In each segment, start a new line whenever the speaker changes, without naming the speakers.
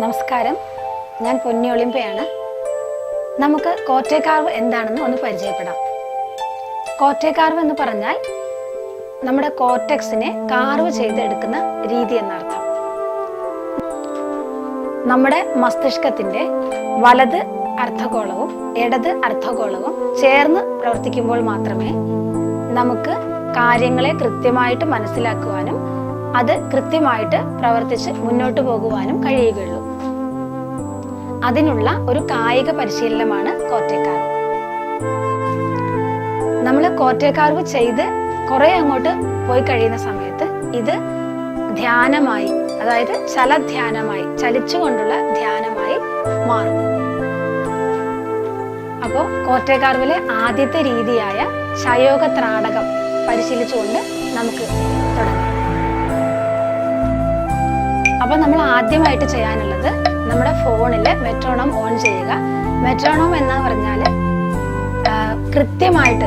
നമസ്കാരം. ഞാൻ പൊന്നി ഒളിമ്പയാണ്. നമുക്ക് കോറ്റേക്കാർവ് എന്താണെന്ന് ഒന്ന് പരിചയപ്പെടാം. കോറ്റേക്കാർവ് എന്ന് പറഞ്ഞാൽ നമ്മുടെ കോർട്ടെക്സിനെ കാർവ് ചെയ്തെടുക്കുന്ന രീതി എന്നർത്ഥം. നമ്മുടെ മസ്തിഷ്കത്തിന്റെ വലത് അർദ്ധഗോളവും ഇടത് അർദ്ധഗോളവും ചേർന്ന് പ്രവർത്തിക്കുമ്പോൾ മാത്രമേ നമുക്ക് കാര്യങ്ങളെ കൃത്യമായിട്ട് മനസ്സിലാക്കുവാനും അത് കൃത്യമായിട്ട് പ്രവർത്തിച്ച് മുന്നോട്ട് പോകുവാനും കഴിയുകയുള്ളൂ. അതിനുള്ള ഒരു കായിക പരിശീലനമാണ് കോറ്റേക്കാർവ് നമ്മൾ കോറ്റേക്കാർവ് ചെയ്ത് കുറെ അങ്ങോട്ട് പോയി കഴിയുന്ന സമയത്ത് ഇത് ധ്യാനമായി അതായത് ചലധ്യാനമായി ചലിച്ചുകൊണ്ടുള്ള ധ്യാനമായി മാറും. അപ്പോൾ കോറ്റേക്കാർവിലെ ആദ്യത്തെ രീതിയായ ശയോഗ ത്രാടകം പരിശീലിച്ചുകൊണ്ട് നമുക്ക് തുടങ്ങാം. അപ്പൊ നമ്മൾ ആദ്യമായിട്ട് ചെയ്യാനുള്ളത് നമ്മുടെ ഫോണിൽ മെട്രോണോം ഓൺ ചെയ്യുക. മെട്രോണോം എന്ന് പറഞ്ഞാൽ കൃത്യമായിട്ട്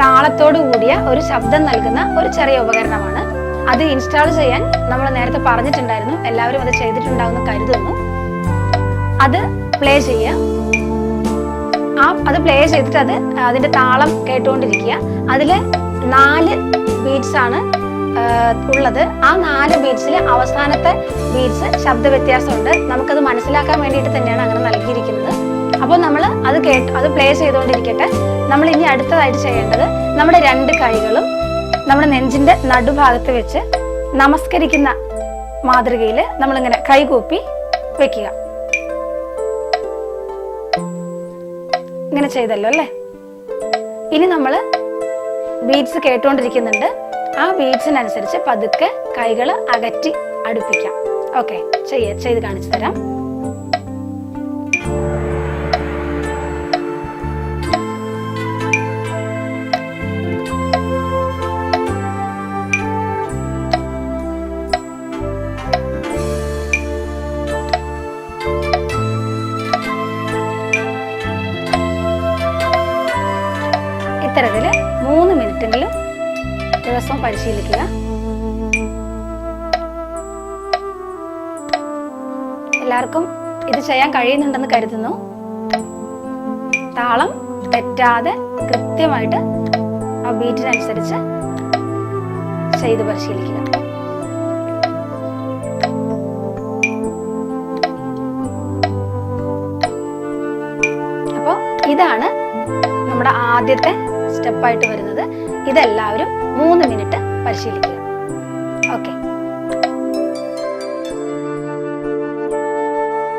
താളത്തോടു കൂടിയ ഒരു ശബ്ദം നൽകുന്ന ഒരു ചെറിയ ഉപകരണമാണ്. അത് ഇൻസ്റ്റാൾ ചെയ്യാൻ നമ്മൾ നേരത്തെ പറഞ്ഞിട്ടുണ്ടായിരുന്നു. എല്ലാവരും അത് ചെയ്തിട്ടുണ്ടാവുമെന്ന് കരുതുന്നു. അത് പ്ലേ ചെയ്യുക. ആ അത് പ്ലേ ചെയ്തിട്ട് അത് അതിന്റെ താളം കേട്ടുകൊണ്ടിരിക്കുക അതിൽ നാല് ബീറ്റ്സ് ആണ് ഉള്ളത്. ആ നാല് ബീറ്റ്സിൽ അവസാനത്തെ ബീറ്റ്സ് ശബ്ദ വ്യത്യാസമുണ്ട് നമുക്കത് മനസ്സിലാക്കാൻ വേണ്ടിയിട്ട് തന്നെയാണ് അങ്ങനെ നൽകിയിരിക്കുന്നത്. അപ്പോൾ നമ്മൾ അത് കേട്ട് അത് പ്ലേ ചെയ്തുകൊണ്ടിരിക്കട്ടെ. നമ്മൾ ഇനി അടുത്തതായിട്ട് ചെയ്യേണ്ടത് നമ്മുടെ രണ്ട് കൈകളും നമ്മുടെ നെഞ്ചിന്റെ നടുഭാഗത്ത് വെച്ച് നമസ്കരിക്കുന്ന മാതൃകയിൽ നമ്മളിങ്ങനെ കൈകൂപ്പി വെക്കുക. ഇങ്ങനെ ചെയ്തല്ലോ അല്ലേ? ഇനി നമ്മൾ ബീറ്റ്സ് കേട്ടുകൊണ്ടിരിക്കുന്നുണ്ട്. ആ വേവ്സിനനുസരിച്ച് പതുക്കെ കൈകൾ അകറ്റി അടുപ്പിക്കാം. ഓക്കെ ചെയ്യ ചെയ്ത് കാണിച്ചു തരാം. ഇത്തരത്തിൽ മൂന്ന് മിനിറ്റെങ്കിലും ദിവസവും പരിശീലിക്കുക. എല്ലാവർക്കും ഇത് ചെയ്യാൻ കഴിയുന്നുണ്ടെന്ന് കരുതുന്നു. താളം തെറ്റാതെ കൃത്യമായിട്ട് ആ ബീറ്റിനനുസരിച്ച് ചെയ്ത് പരിശീലിക്കുക. അപ്പോൾ ഇതാണ് നമ്മുടെ ആദ്യത്തെ സ്റ്റെപ്പായിട്ട് വരുന്നത്. ഇതെല്ലാവരും മൂന്ന് മിനിറ്റ് പരിശീലിക്കുക. ഓക്കെ.